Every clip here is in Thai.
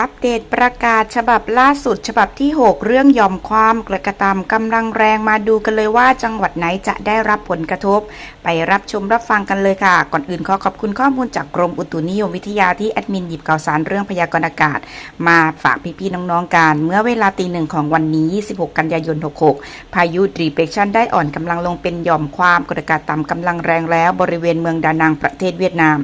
อัปเดตประกาศฉบับล่าสุดฉบับที่ 6 เรื่องยอมความกระทำกำลังแรงมาดูกันเลยว่าจังหวัดไหนจะได้รับผลกระทบ ไปรับชมรับฟังกันเลยค่ะ ก่อนอื่นขอขอบคุณข้อมูลจากกรมอุตุนิยมวิทยาที่แอดมินหยิบข่าวสารเรื่องพยากรณ์อากาศ มาฝากพี่ๆน้องๆกันเมื่อเวลาตีหนึ่งของวันนี้ 26 กันยายน 66 พายุดรีเปกชันได้อ่อนกำลังลงเป็นหย่อมความกดอากาศต่ำกำลังแรงแล้วบริเวณเมืองดานังประเทศเวียดนาม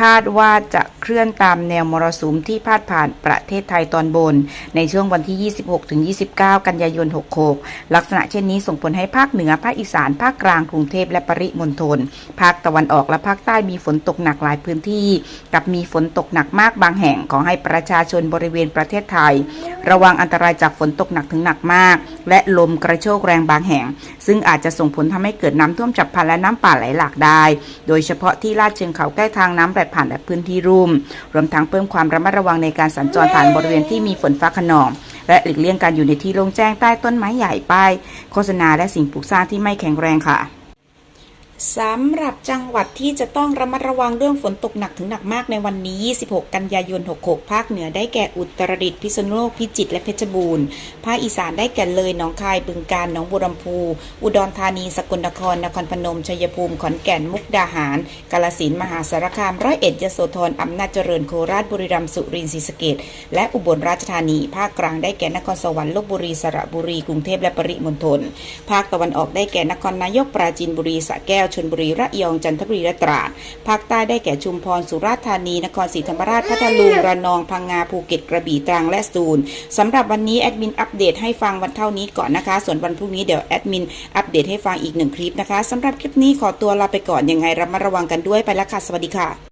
คาดว่าจะเคลื่อนตามแนวมรสุมที่พาดผ่านประเทศไทยตอนบน ในช่วงวันที่ 26-29 กันยายน 66 ลักษณะเช่นนี้ส่งผลให้ภาคเหนือ ภาคอีสาน ภาคกลาง กรุงเทพและปริมณฑล ภาคตะวันออกและภาคใต้มีฝนตกหนักหลายพื้นที่ กับมีฝนตกหนักมากบางแห่ง ขอให้ประชาชนบริเวณประเทศไทย ระวังอันตรายจากฝนตกหนักถึงหนักมาก และลมกระโชกแรงบางแห่ง ซึ่งอาจจะส่งผลทำให้เกิดน้ำท่วมฉับพลันและน้ำป่าไหลหลากได้ โดยเฉพาะที่ลาดเชิงเขาใกล้ทางน้ำไหลผ่านและพื้นที่รุ่ม รวมทั้งเพิ่มความระมัดระวังในการสัญจรผ่านบริเวณที่มีฝนฟ้าขนอง และหลีกเลี่ยงการอยู่ในที่โล่งแจ้งใต้ต้นไม้ใหญ่ป้ายโฆษณาและสิ่งปลูกสร้างที่ไม่แข็งแรงค่ะ สำหรับจังหวัดที่จะต้องระมัดระวังเรื่องฝนตกหนักถึงหนักมากในวันนี้ 26 กันยายน 66 ภาคเหนือได้แก่อุตรดิตถ์พิษณุโลก พิจิตร และเพชรบูรณ์ ภาคอีสานได้แก่เลย หนองคาย บึงกาฬ หนองบัวลำพู อุดรธานี สกลนคร นครพนม ชัยภูมิ ขอนแก่น มุกดาหาร กาฬสินธุ์ มหาสารคาม ร้อยเอ็ด ยโสธร อำนาจเจริญ โคราช บุรีรัมย์ สุรินทร์ ศรีสะเกษและอุบลราชธานี ภาคกลางได้แก่นครสวรรค์ ลบบุรี สระบุรี กรุงเทพ และปริมณฑล ภาคตะวันออกได้แก่นครนายก ปราจีนบุรี สระแก้วชนบุรีระยองจันทบุรีและตราดภาคใต้ได้แก่ชุมพรสุราษฎร์ธานี นครศรีธรรมราชพัทลุงระนองพังงาภูเก็ตกระบี่ตรังและสูนสำหรับวันนี้แอดมินอัปเดตให้ฟังวันเท่านี้ก่อนนะคะ ส่วนวันพรุ่งนี้เดี๋ยวแอดมินอัปเดตให้ฟังอีกหนึ่งคลิปนะคะสำหรับคลิปนี้ขอตัวลาไปก่อนยังไงระมัดระวังกันด้วยไปแล้วค่ะสวัสดีค่ะ